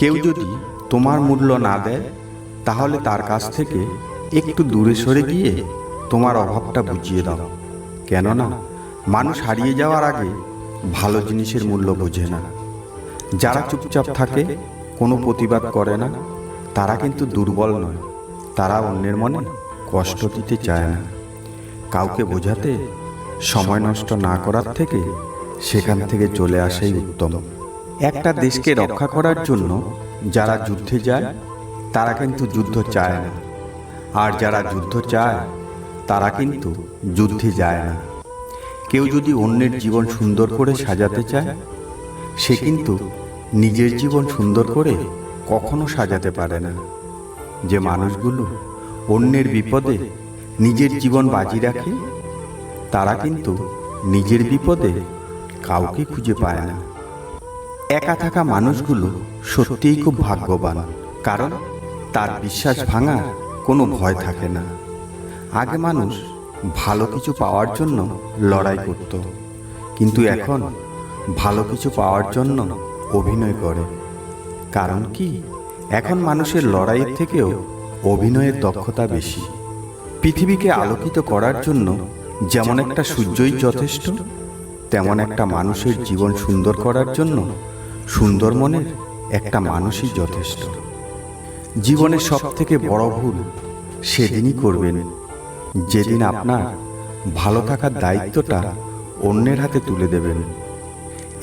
কেউ যদি তোমার মূল্য না দেয়, তাহলে তার কাছ থেকে একটু দূরে সরে গিয়ে তোমার অভাবটা বুঝিয়ে দাও। কেননা মানুষ হারিয়ে যাওয়ার আগে ভালো জিনিসের মূল্য বোঝে না। যারা চুপচাপ থাকে, কোনো প্রতিবাদ করে না। তারা কিন্তু দুর্বল নয়। তারা অন্যের মনে কষ্ট দিতে চায় না। কাউকে বোঝাতে সময় নষ্ট না করার থেকে সেখান থেকে চলে আসাই উত্তম। একটা দেশকে রক্ষা করার জন্য যারা যুদ্ধে যায়, তারা কিন্তু যুদ্ধ চায় না। আর যারা যুদ্ধ চায়, তারা কিন্তু যুদ্ধে যায় না। কেউ যদি অন্যের জীবন সুন্দর করে সাজাতে চায়, সে কিন্তু নিজের জীবন সুন্দর করে কখনো সাজাতে পারে না। যে মানুষগুলো অন্যের বিপদে নিজের জীবন বাজি রাখে, তারা কিন্তু নিজের বিপদে কাউকে খুঁজে পায় না। একা থাকা মানুষগুলো সত্যিই খুব ভাগ্যবান, কারণ তার বিশ্বাস ভাঙার কোনো ভয় থাকে না। আগে মানুষ ভালো কিছু পাওয়ার জন্য লড়াই করত, কিন্তু এখন ভালো কিছু পাওয়ার জন্য অভিনয় করে। কারণ কি? এখন মানুষের লড়াইয়ের থেকেও অভিনয়ের দক্ষতা বেশি। পৃথিবীকে আলোকিত করার জন্য যেমন একটা সূর্যই যথেষ্ট, তেমন একটা মানুষের জীবন সুন্দর করার জন্য সুন্দর মনের একটা মানুষই যথেষ্ট। জীবনের সব থেকে বড় ভুল সেদিনই করবেন। যেদিন আপনার ভালো থাকার দায়িত্বটা অন্যের হাতে তুলে দেবেন।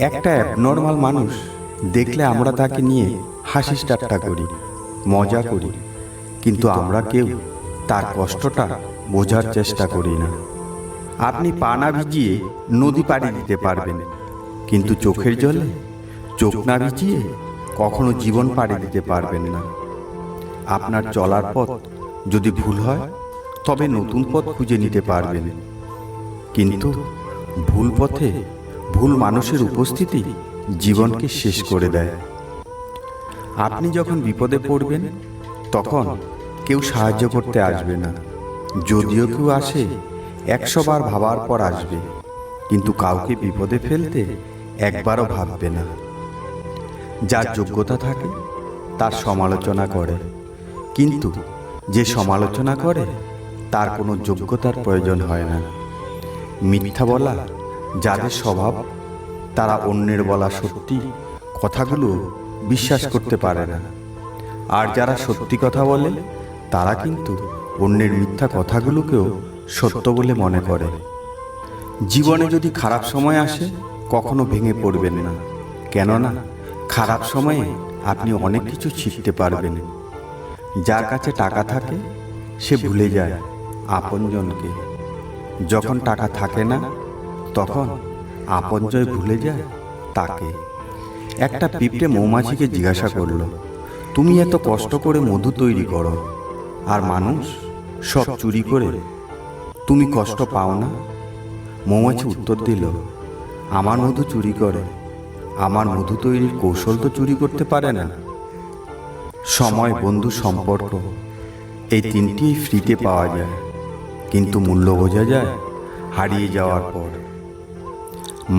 একটা অ্যাবনর্মাল মানুষ দেখলে আমরা তাকে নিয়ে হাসি ঠাট্টা করি, মজা করি, কিন্তু আমরা কেউ তার কষ্টটা বোঝার চেষ্টা করি না। আপনি পানা ভিজিয়ে নদী পাড়ি দিতে পারবেন, কিন্তু চোখের জলে চোখ না ভিজিয়ে কখনো জীবন পাড়ি দিতে পারবেন না। আপনার চলার পথ যদি ভুল হয়, তবে নতুন পথ খুঁজে নিতে পারবেন। কিন্তু ভুল পথে ভুল মানুষের উপস্থিতি জীবনকে শেষ করে দেয়। আপনি যখন বিপদে পড়বেন, তখন কেউ সাহায্য করতে আসবে না। যদিও কেউ আসে, একশো বার ভাবার পর আসবে। কিন্তু কাউকে বিপদে ফেলতে একবারও ভাববে না। যার যোগ্যতা থাকে, তার সমালোচনা করে। কিন্তু যে সমালোচনা করে, তার কোনো যোগ্যতার প্রয়োজন হয় না। মিথ্যা বলা, যাদের স্বভাব, তারা অন্যের বলা সত্যি কথাগুলো বিশ্বাস করতে পারে না। আর যারা সত্যি কথা বলে, তারা কিন্তু অন্যের মিথ্যা কথাগুলোকেও সত্য বলে মনে করে। জীবনে যদি খারাপ সময় আসে, কখনো ভেঙে পড়বেন না। কেননা খারাপ সময়ে আপনি অনেক কিছু শিখতে পারবেন। যার কাছে টাকা থাকে, সে ভুলে যায় আপনজনকে। যখন টাকা থাকে না, তখন আপনজয় ভুলে যায় তাকে। একটা পিঁপড়ে মৌমাছিকে জিজ্ঞাসা করল, তুমি এত কষ্ট করে মধু তৈরি করো, আর মানুষ সব চুরি করে, তুমি কষ্ট পাও না? মৌমাছি উত্তর দিল, আমার মধু চুরি করে আমার মধু তৈরির কৌশল তো চুরি করতে পারে না। সময়, বন্ধু, সম্পর্ক, এই তিনটি ফ্রিতে পাওয়া যায়, কিন্তু মূল্য বোঝা যায় হারিয়ে যাওয়ার পর।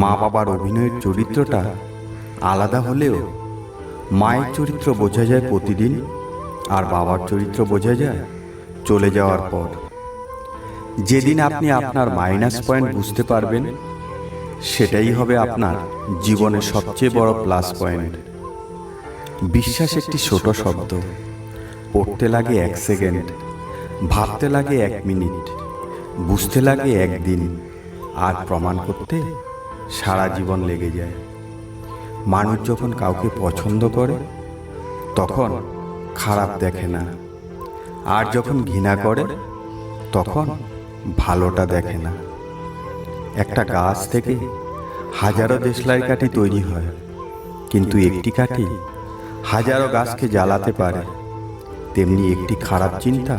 মা বাবার অভিনয়ের চরিত্রটা আলাদা হলেও মায়ের চরিত্র বোঝা যায় প্রতিদিন, আর বাবার চরিত্র বোঝা যায় চলে যাওয়ার পর। যেদিন আপনি আপনার মাইনাস পয়েন্ট বুঝতে পারবেন সেটাই হবে আপনার জীবনের সবচেয়ে বড় প্লাস পয়েন্ট বিশ্বাস একটি ছোট শব্দ। পড়তে লাগে এক সেকেন্ড ভাবতে লাগে এক মিনিট বুঝতে লাগে একদিন আর প্রমাণ করতে সারা জীবন লেগে যায়। মানুষ যখন কাউকে পছন্দ করে তখন খারাপ দেখে না। আর যখন ঘৃণা করে তখন ভালোটা দেখে না। একটা গাছ থেকে হাজারো দেশলাই কাঠি তৈরি হয়। কিন্তু একটি কাঠি হাজারো গাছকে জ্বালাতে পারে। তেমনি একটি খারাপ চিন্তা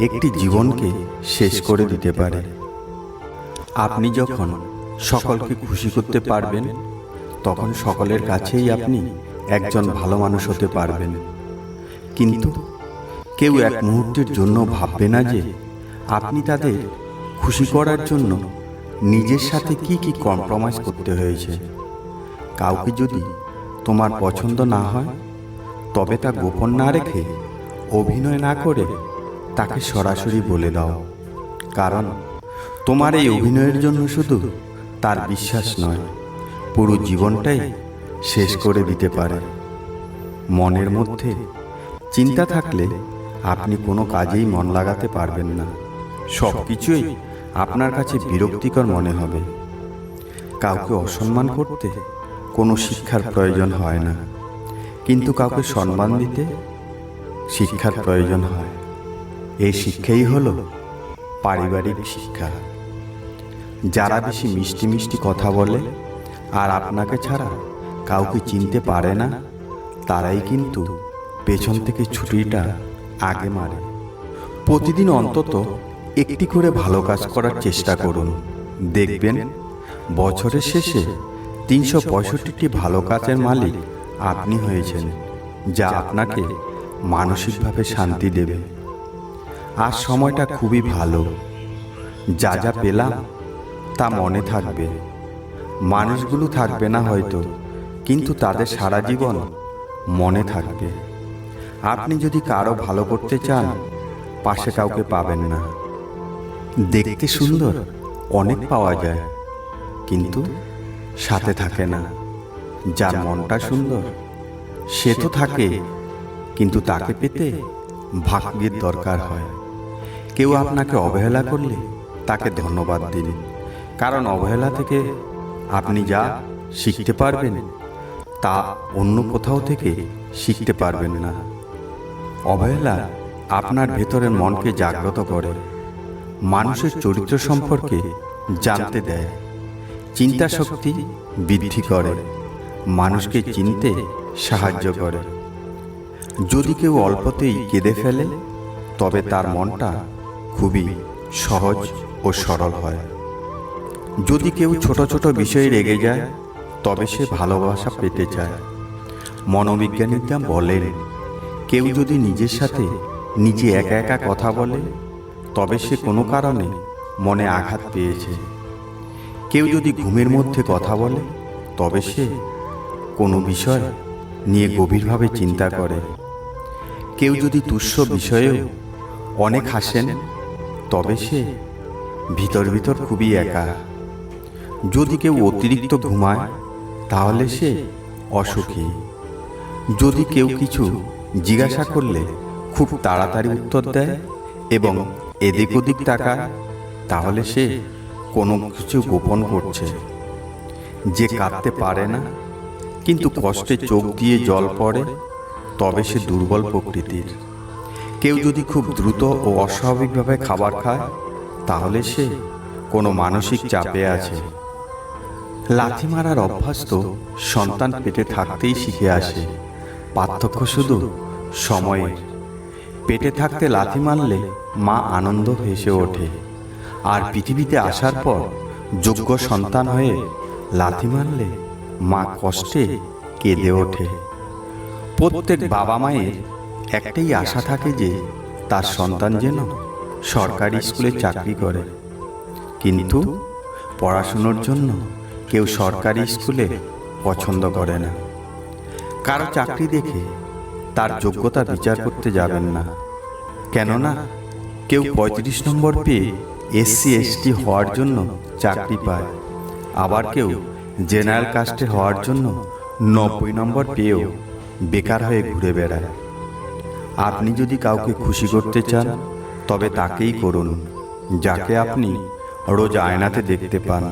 একটি জীবনকে শেষ করে দিতে পারে। আপনি যখন সকলকে খুশি করতে পারবেন, তখন সকলের কাছেই আপনি একজন ভালো মানুষ হতে পারবেন। কিন্তু কেউ এক মুহূর্তের জন্য ভাববে না যে আপনি তাদের খুশি করার জন্য নিজের সাথে কি কি কম্প্রোমাইজ করতে হয়েছে? কাউকে যদি তোমার পছন্দ না হয়, তবে তা গোপন না রেখে অভিনয় না করে তাকে সরাসরি বলে দাও। কারণ তোমার এই অভিনয়ের জন্য শুধু তার বিশ্বাস নয়, পুরো জীবনটাই শেষ করে দিতে পারে। মনের মধ্যে চিন্তা থাকলে আপনি কোনো কাজেই মন লাগাতে পারবেন না। সব কিছুই আপনার কাছে বিরক্তিকর মনে হবে। কাউকে অসম্মান করতে কোনো শিক্ষার প্রয়োজন হয় না। কিন্তু কাউকে সম্মান দিতে শিক্ষার প্রয়োজন হয়। এই শিক্ষাই হল পারিবারিক শিক্ষা। যারা বেশি মিষ্টি মিষ্টি কথা বলে আর আপনাকে ছাড়া কাউকে চিনতে পারে না, তারাই কিন্তু পেছন থেকে ছুটিটা আগে মারে। প্রতিদিন অন্তত একটি করে ভালো কাজ করার চেষ্টা করুন। দেখবেন, বছরের শেষে তিনশো পঁয়ষট্টিটি ভালো কাজের মালিক আপনি হয়েছেন, যা আপনাকে মানসিকভাবে শান্তি দেবে। আর সময়টা খুবই ভালো। যা যা পেলাম, তা মনে থাকবে। মানুষগুলো থাকবে না হয়তো, কিন্তু তাদের সারা জীবন মনে থাকবে। আপনি যদি কারও ভালো করতে চান, পাশে কাউকে পাবেন না। দেখতে সুন্দর, অনেক পাওয়া যায়। কিন্তু সাথে থাকে না। যার মনটা সুন্দর, সে তো থাকে। কিন্তু তাকে পেতে ভাগ্যের দরকার হয়। কেউ আপনাকে অবহেলা করলে তাকে ধন্যবাদ দিন। কারণ অবহেলা থেকে আপনি যা শিখতে পারবেন, তা অন্য কোথাও থেকে শিখতে পারবেন না। অবহেলা আপনার ভেতরের মনকে জাগ্রত করে। মানুষের চরিত্র সম্পর্কে জানতে দেয়। চিন্তা শক্তি বৃদ্ধি করে। মানুষকে চিনতে সাহায্য করে। যদি কেউ অল্পতেই কেঁদে ফেলে তবে তার মনটা খুবই সহজ ও সরল হয়। যদি কেউ ছোট ছোট বিষয়ে রেগে যায় তবে সে ভালোবাসা পেতে চায়। মনোবিজ্ঞানীরা বলেন কেউ যদি নিজের সাথে নিজে একা একা কথা বলে তবে সে কোনো কারণে মনে আঘাত পেয়েছে। কেউ যদি ঘুমের মধ্যে কথা বলে, তবে সে কোনো বিষয় নিয়ে গভীরভাবে চিন্তা করে। কেউ যদি তুচ্ছ বিষয়েও অনেক হাসেন, তবে সে ভিতর ভিতর খুবই একা। যদি কেউ অতিরিক্ত ঘুমায়, তাহলে সে অসুখী। যদি কেউ কিছু জিজ্ঞাসা করলে খুব তাড়াতাড়ি উত্তর দেয় এবং এদিক ওদিক তাকায়, তাহলে সে কোনো কিছু গোপন করছে। যে কাঁদতে পারে না, কিন্তু কষ্টে চোখ দিয়ে জল পড়ে, তবে সে দুর্বল প্রকৃতির। কেউ যদি খুব দ্রুত ও অস্বাভাবিকভাবে খাবার খায়, তাহলে সে কোনো মানসিক চাপে আছে। লাথি মারার অভ্যাস তো সন্তান পেটে থাকতেই শিখে আসে। পার্থক্য শুধু সময়ের। পেটে থাকতে লাথি মারলে মা আনন্দ ভেসে ওঠে। আর পৃথিবীতে আসার পর যোগ্য সন্তান হয়ে লাথি মারলে মা কষ্টে কেঁদে ওঠে। প্রত্যেক বাবা মায়ের একটাই আশা থাকে যে তার সন্তান যেন সরকারি স্কুলে চাকরি করে। কিন্তু পড়াশুনোর জন্য কেউ সরকারি স্কুলে পছন্দ করে না। কারও চাকরি দেখে তার যোগ্যতা বিচার করতে যাবেন না। কেননা কেউ পঁয়ত্রিশ নম্বর পেয়ে এসসি, এসটি হওয়ার জন্য চাকরি পায়। আবার কেউ জেনারেল কাস্টে হওয়ার জন্য নব্বই নম্বর পেয়েও বেকার হয়ে ঘুরে বেড়ায়। আপনি যদি কাউকে খুশি করতে চান, তবে তাকেই করুন, যাকে আপনি রোজ আয়নাতে দেখতে পান।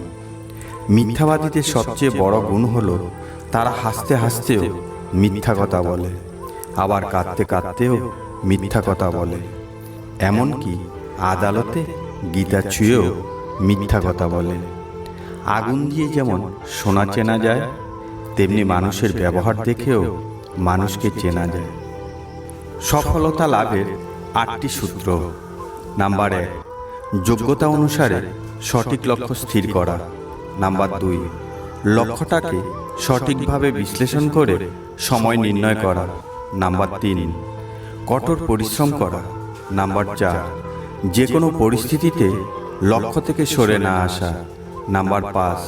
মিথ্যাবাদীদের সবচেয়ে বড় গুণ হলো তারা হাসতে হাসতেও মিথ্যা কথা বলে, আবার কাঁদতে কাঁদতেও মিথ্যা কথা বলে। এমনকি আদালতে গীতা ছুঁয়েও মিথ্যা কথা বলে আগুন দিয়ে যেমন সোনা চেনা যায়, তেমনি মানুষের ব্যবহার দেখেও মানুষকে চেনা যায়। সফলতা লাভের আটটি সূত্র। নাম্বার এক, যোগ্যতা অনুসারে সঠিক লক্ষ্য স্থির করা। নাম্বার দুই, লক্ষ্যটাকে সঠিকভাবে বিশ্লেষণ করে সময় নির্ণয় করা। নাম্বার তিন, কঠোর পরিশ্রম করা। নাম্বার চার যে কোনো পরিস্থিতিতে লক্ষ্য থেকে সরে না আসা। নাম্বার পাঁচ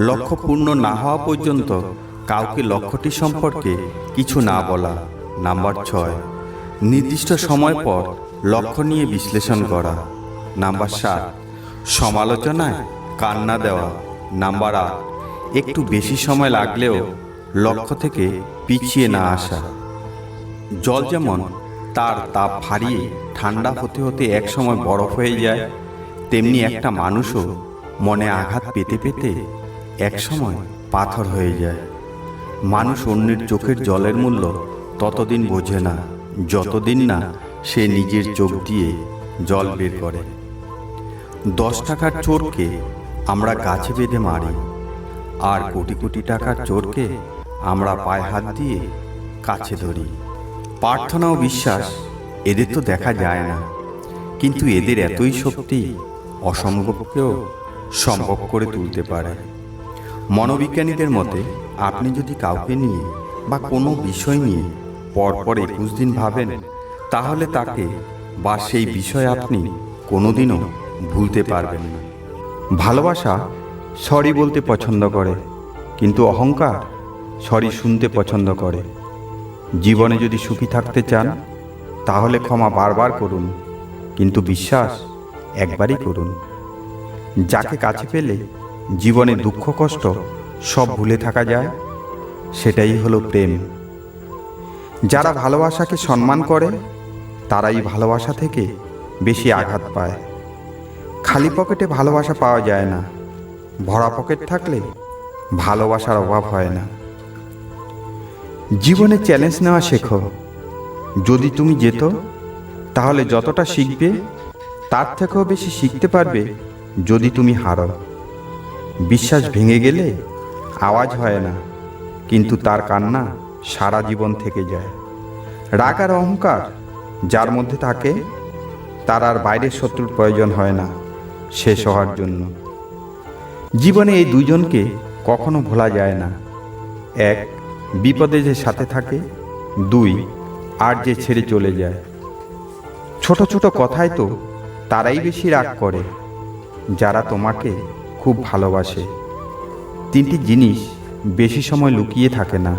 লক্ষ্য পূর্ণ না হওয়া পর্যন্ত কাউকে লক্ষ্যটি সম্পর্কে কিছু না বলা। নাম্বার ছয় নির্দিষ্ট সময় পর লক্ষ্য নিয়ে বিশ্লেষণ করা। নাম্বার সাত সমালোচনায় কান্না দেওয়া। নাম্বার আট একটু বেশি সময় লাগলেও লক্ষ্য থেকে পিছিয়ে না আসা। জল যেমন তার তাপ হারিয়ে ঠান্ডা হতে হতে একসময় বরফ হয়ে যায়। তেমনি একটা মানুষও মনে আঘাত পেতে পেতে একসময় পাথর হয়ে যায়। মানুষ অন্যের চোখের জলের মূল্য ততদিন বোঝে না, যতদিন না সে নিজের চোখ দিয়ে জল বের করে। দশ টাকার চোরকে আমরা গাছে বেঁধে মারি, আর কোটি কোটি টাকার চোরকে আমরা পায়ে হাত দিয়ে কাছে ধরি। প্রার্থনা ও বিশ্বাস এদের তো দেখা যায় না। কিন্তু এদের এতই শক্তি অসম্ভবকেও সম্ভব করে তুলতে পারে। মনোবিজ্ঞানীদের মতে, আপনি যদি কাউকে নিয়ে বা কোনো বিষয় নিয়ে পরপর একুশ দিন ভাবেন, তাহলে তাকে বা সেই বিষয় আপনি কোনোদিনও ভুলতে পারবেন না। ভালোবাসা সরি বলতে পছন্দ করে, কিন্তু অহংকার সরি শুনতে পছন্দ করে। জীবনে যদি সুখী থাকতে চান, তাহলে ক্ষমা বারবার করুন। কিন্তু বিশ্বাস একবারই করুন। যাকে কাছে পেলে জীবনে দুঃখ, কষ্ট সব ভুলে থাকা যায়, সেটাই হলো প্রেম। যারা ভালোবাসাকে সম্মান করে, তারাই ভালোবাসা থেকে বেশি আঘাত পায়। খালি পকেটে ভালোবাসা পাওয়া যায় না। ভরা পকেট থাকলে ভালোবাসার অভাব হয় না। জীবনে চ্যালেঞ্জ নেওয়া শেখো। যদি তুমি যেত, তাহলে যতটা শিখবে, তার থেকেও বেশি শিখতে পারবে যদি তুমি হারো। বিশ্বাস ভেঙে গেলে আওয়াজ হয় না, কিন্তু তার কান্না সারা জীবন থেকে যায়। রাগ আর অহংকার যার মধ্যে থাকে, তার আর বাইরের শত্রুর প্রয়োজন হয় না, শেষ হওয়ার জন্য। জীবনে এই দুজনকে কখনো ভোলা যায় না। এক বিপদে যে সাথে থাকে, দুই, আর যে ছেড়ে চলে যায়। ছোট ছোট কথায় তো তারাই বেশি রাগ করে, যারা তোমাকে খুব ভালোবাসে। তিনটি জিনিস বেশি সময় লুকিয়ে থাকে না।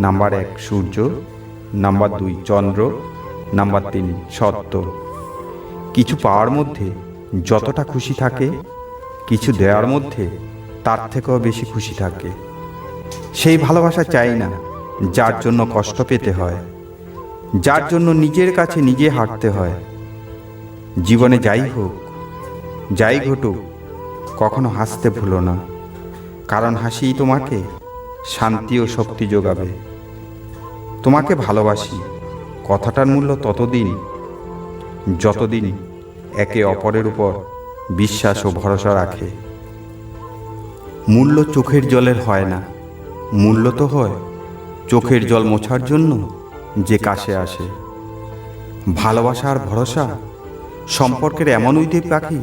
নাম্বার এক, সূর্য। নাম্বার দুই, চন্দ্র। নাম্বার তিন, সত্য। কিছু পাওয়ার মধ্যে যতটা খুশি থাকে, কিছু দেওয়ার মধ্যে তার থেকেও বেশি খুশি থাকে। সেই ভালোবাসা চাই না, যার জন্য কষ্ট পেতে হয়, যার জন্য নিজের কাছে নিজে হাঁটতে হয়। জীবনে যাই হোক, যাই ঘটুক, কখনো হাসতে ভুলো না, কারণ হাসিই তোমাকে শান্তি ও শক্তি যোগাবে। তোমাকে ভালোবাসি, কথাটার মূল্য ততদিন, যতদিন একে অপরের উপর বিশ্বাস ও ভরসা রাখে। মূল্য চোখের জলের হয় না। মূল্য তো হয়, চোখের জল মোছার জন্য যে কাছে আসে। ভালোবাসা আর ভরসা সম্পর্কের এমন উইতে পাখি,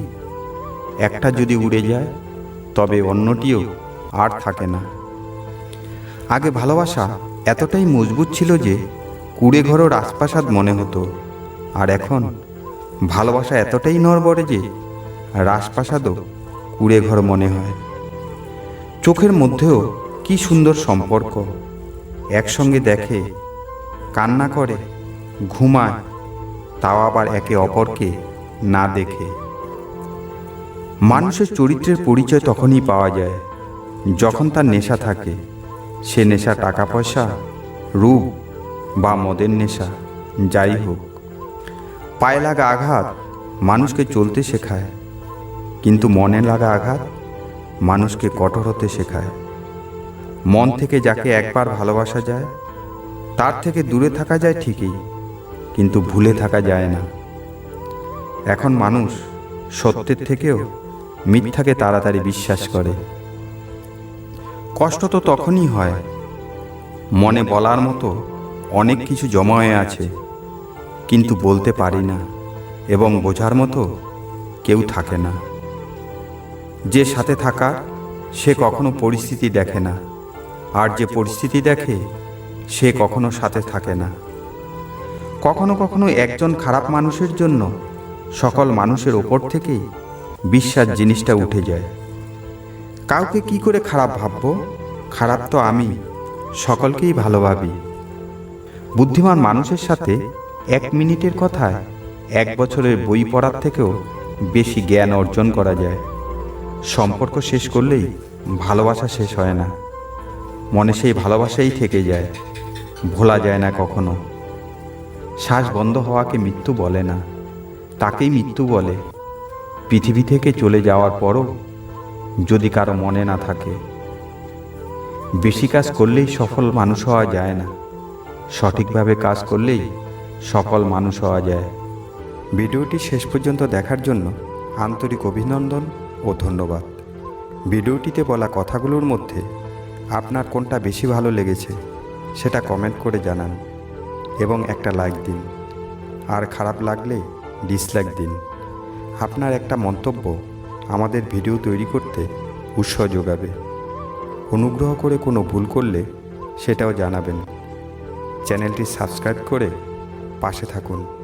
একটা যদি উড়ে যায়, তবে অন্যটিও আর থাকে না। আগে ভালোবাসা এতটাই মজবুত ছিল যে কুড়ে ঘরও রাজপ্রাসাদ মনে হতো, আর এখন ভালোবাসা এতটাই নড়বড়ে যে রাজপ্রাসাদও কুড়ে ঘর মনে হয়। চোখের মধ্যেও কি সুন্দর সম্পর্ক। একসঙ্গে দেখে, কান্না করে, ঘুমায়, তাও আবার একে অপরকে না দেখে। মানুষের চরিত্রের পরিচয় তখনই পাওয়া যায়, যখন তার নেশা থাকে। সে নেশা টাকা পয়সা রূপ বা মদের নেশা, যাই হোক। পায়ে লাগা আঘাত মানুষকে চলতে শেখায়, কিন্তু মনে লাগা আঘাত মানুষকে কঠোর হতে শেখায়। মন থেকে যাকে একবার ভালোবাসা যায়, তার থেকে দূরে থাকা যায় ঠিকই, কিন্তু ভুলে থাকা যায় না। এখন মানুষ সত্যের থেকেও মিথ্যাকে তাড়াতাড়ি বিশ্বাস করে। কষ্ট তো তখনই হয়, মনে বলার মতো অনেক কিছু জমা হয়ে আছে, কিন্তু বলতে পারি না এবং বোঝার মতো কেউ থাকে না। যে সাথে থাকা সে কখনো পরিস্থিতি দেখে না। আর যে পরিস্থিতি দেখে, সে কখনো সাথে থাকে না। কখনো কখনো একজন খারাপ মানুষের জন্য সকল মানুষের ওপর থেকেই বিশ্বাস জিনিসটা উঠে যায়। কাউকে কি করে খারাপ ভাববো? খারাপ তো আমি, সকলকেই ভালো ভাবি বুদ্ধিমান মানুষের সাথে এক মিনিটের কথায় এক বছরের বই পড়ার থেকেও বেশি জ্ঞান অর্জন করা যায়। সম্পর্ক শেষ করলেই ভালোবাসা শেষ হয় না। মনে সেই ভালোবাসাই থেকে যায়। ভোলা যায় না কখনো। শ্বাস বন্ধ হওয়াকে মৃত্যু বলে না। তাকেই মৃত্যু বলে। পৃথিবী থেকে চলে যাওয়ার পরও যদি কারও মনে না থাকে। বেশি কাজ করলেই সফল মানুষ হওয়া যায় না। সঠিকভাবে কাজ করলেই সফল মানুষ হওয়া যায়। ভিডিওটি শেষ পর্যন্ত দেখার জন্য আন্তরিক অভিনন্দন ও ধন্যবাদ। ভিডিওটিতে বলা কথাগুলোর মধ্যে আপনার কোনটা বেশি ভালো লেগেছে, সেটা কমেন্ট করে জানান। এবং একটা লাইক দিন। আর খারাপ লাগলে ডিসলাইক দিন। আপনার একটা মন্তব্য আমাদের ভিডিও তৈরি করতে উৎসাহ যোগাবে। অনুগ্রহ করে কোনো ভুল করলে সেটাও জানাবেন। চ্যানেলটি সাবস্ক্রাইব করে পাশে থাকুন।